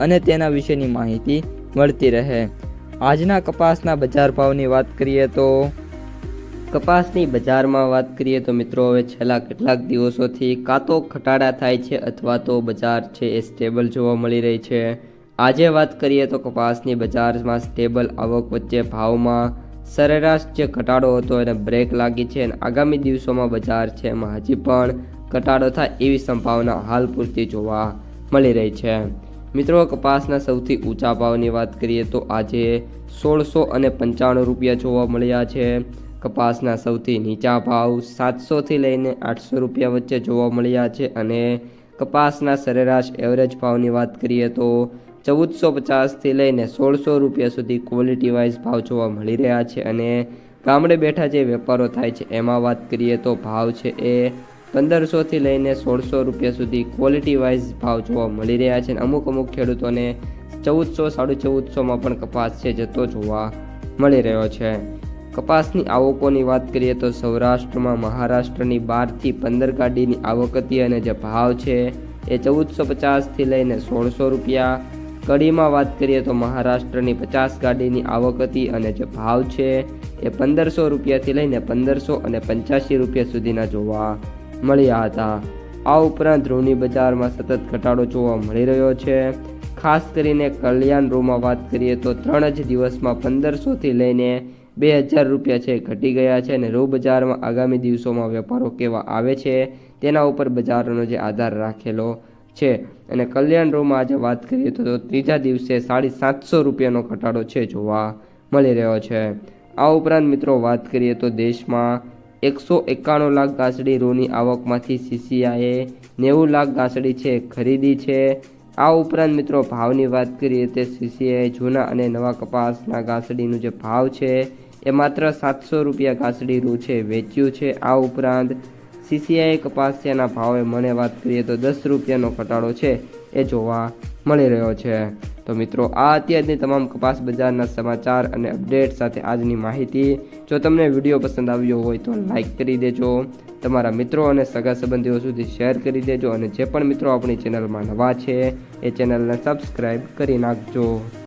અને તેના વિશેની માહિતી મળતી રહે. આજના કપાસના બજાર ભાવની વાત કરીએ તો કપાસની બજારમાં વાત કરીએ તો મિત્રો હવે છેલ્લા કેટલાક દિવસોથી કાં તો ઘટાડા થાય છે અથવા તો બજાર છે એ સ્ટેબલ જોવા મળી રહી છે. આજે વાત કરીએ તો કપાસની બજારમાં સ્ટેબલ આવક વચ્ચે ભાવમાં સરેરાશ જે ઘટાડો હતો એને બ્રેક લાગી છે અને આગામી દિવસોમાં બજાર છે એમાં હજી પણ ઘટાડો થાય એવી સંભાવના હાલ પૂરતી જોવા મળી રહી છે. મિત્રો, કપાસના સૌથી ઊંચા ભાવની વાત કરીએ તો આજે સોળસો અને પંચાણું રૂપિયા જોવા મળ્યા છે. કપાસના સૌથી નીચા ભાવ સાતસોથી લઈને આઠસો રૂપિયા વચ્ચે જોવા મળ્યા છે અને કપાસના સરેરાશ એવરેજ ભાવની વાત કરીએ તો ચૌદસો પચાસથી લઈને સોળસો રૂપિયા સુધી ક્વોલિટી વાઇઝ ભાવ જોવા મળી રહ્યા છે અને ગામડે બેઠા જે વેપારો થાય છે, એમાં વાત કરીએ તો ભાવ છે એ પંદરસોથી લઈને સોળસો રૂપિયા સુધી ક્વોલિટી વાઇઝ ભાવ જોવા મળી રહ્યા છે અને અમુક અમુક ખેડૂતોને ચૌદસો, સાડી ચૌદસોમાં પણ કપાસ છે જતો જોવા મળી રહ્યો છે. કપાસની આવકોની વાત કરીએ તો સૌરાષ્ટ્રમાં મહારાષ્ટ્રની બારથી પંદર ગાડીની આવક હતી અને જે ભાવ છે એ ચૌદસો પચાસથી લઈને સોળસો રૂપિયા. કડીમાં વાત કરીએ તો મહારાષ્ટ્રની પચાસ ગાડીની આવક હતી અને જે ભાવ છે એ પંદરસો રૂપિયાથી લઈને પંદરસો અને પંચ્યાસી રૂપિયા સુધીના જોવા મળ્યા હતા. આ ઉપરાંત રૂની બજારમાં સતત ઘટાડો જોવા મળી રહ્યો છે. ખાસ કરીને કલ્યાણ રૂમાં વાત કરીએ તો ત્રણ જ દિવસમાં પંદરસોથી લઈને બે હજાર રૂપિયા છે ઘટી ગયા છે અને રૂ બજારમાં આગામી દિવસોમાં વેપારો કેવા આવે છે તેના ઉપર બજારોનો જે આધાર રાખેલો છે. અને કલ્યાણ રૂમાં આજે વાત કરીએ તો ત્રીજા દિવસે સાડી સાતસો રૂપિયાનો ઘટાડો છે જોવા મળી રહ્યો છે. આ ઉપરાંત મિત્રો વાત કરીએ તો દેશમાં એકસો એકાણું લાખ ગાસડી રૂની આવકમાંથી સીસીઆઈએ નેવું લાખ ગાસડી છે, ખરીદી છે. આ ઉપરાંત મિત્રો ભાવની વાત કરીએ તે સીસીઆઈ જૂના અને નવા કપાસના ગાસડીનું જે ભાવ છે, એ માત્ર સાતસો રૂપિયા ગાંસડી રૂ છે, વેચ્યું છે. આ ઉપરાંત સીસીઆઈ કપાસિયાના ભાવે મને વાત કરીએ તો દસ રૂપિયાનો ઘટાડો છે, એ જોવા મળી રહ્યો છે. તો મિત્રો, આ અત્યારની તમામ કપાસ બજારના સમાચાર અને અપડેટ સાથે આજની માહિતી. જો તમને વીડિયો પસંદ આવ્યો હોય તો લાઈક કરી દેજો, તમારા મિત્રો અને સગા સંબંધીઓ સુધી શેર કરી દેજો અને જે પણ મિત્રો આપણી ચેનલમાં નવા છે, એ ચેનલને સબસ્ક્રાઈબ કરી નાખજો.